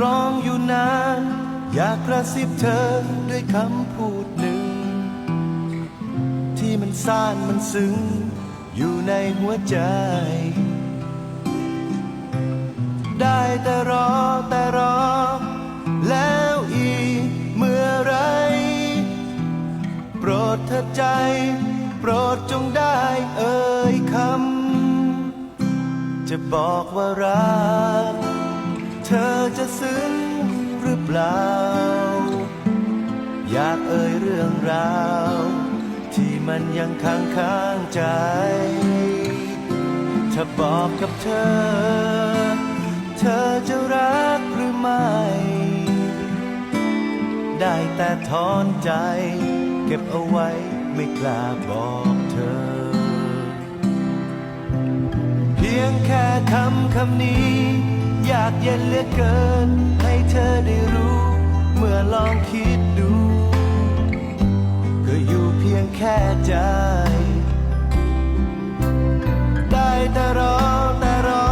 ตรองอยู่นาน อยากกระซิบเธอด้วยคำพูดหนึ่ง ที่มันซ่านมันซึ้ง อยู่ในหัวใจ ได้แต่รอแต่รอ แล้วอีกเมื่อไร โปรดเธอใจ โปรดจงได้เอ่ยคำจะบอกว่ารัก เธอจะซึ้งหรือเปล่า อยากเอ่ยเรื่องราว ที่มันยังค้างค้างใจ ถ้าบอกกับเธอ เธอจะรักหรือไม่ ได้แต่ถอนใจ เก็บเอาไว้ไม่กล้าบอกเธอ เพียงแค่คำคำนี้ ยากเย็นเหลือเกิน ให้เธอได้รู้ เมื่อลองคิดดู ก็อยู่เพียงแค่ใจ ได้แต่รอแต่รอ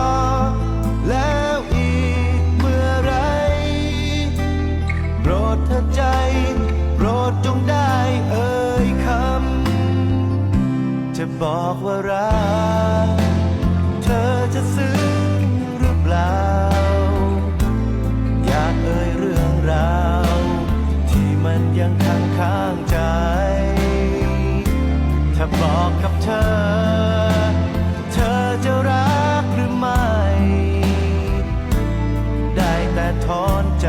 แล้วอีกเมื่อไรโปรดเธอใจ โปรดจงได้เอ่ยคำจะบอกว่ารัก ยังค้างค้างใจ ถ้าบอกกับเธอ เธอจะรักหรือไม่ ได้แต่ถอนใจ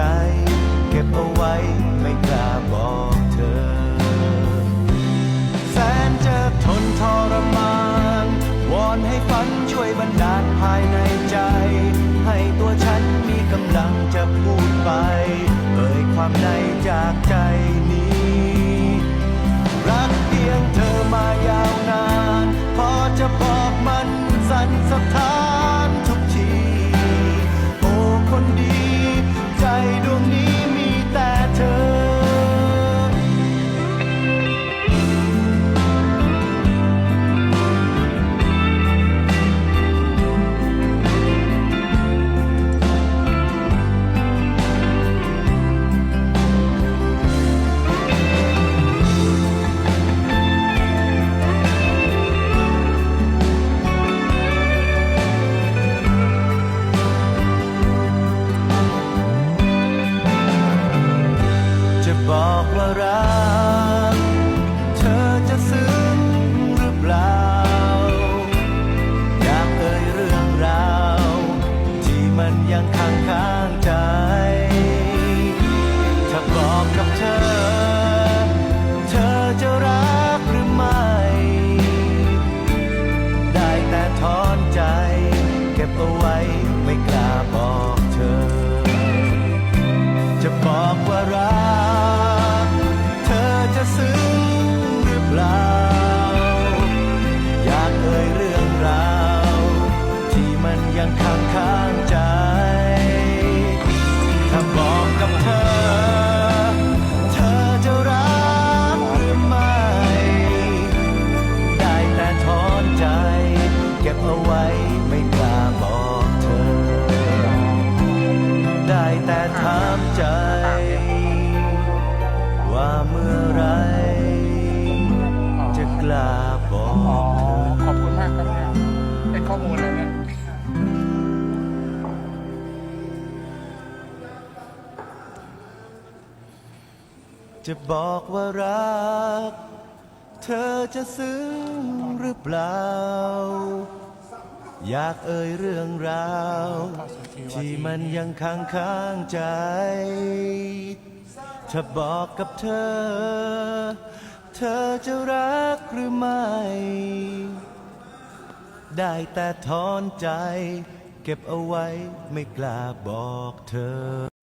เก็บเอาไว้ไม่กล้าบอกเธอ แสนจะทนทรมาน วอนให้ฝันช่วยบันดาลภายในใจ ให้ตัวฉันมีกำลังจะพูดไป เอ่ยความในจากใจ สั่น ว่ารั เมื่อไร จะกล้าบออ๋อกเธอขอบคุณมากครับเนี่ยเป็นข้อมูลเลยเนี่ยจะบอกว่ารัก เธอจะซึ้งหรือเปล่า อยากเอ่ยเรื่องราว ที่มันยังค้างค้างใจ ถ้าบอกกับเธอ เธอจะรักหรือไม่ ได้แต่ถอนใจ เก็บเอาไว้ไม่กล้าบอกเธอ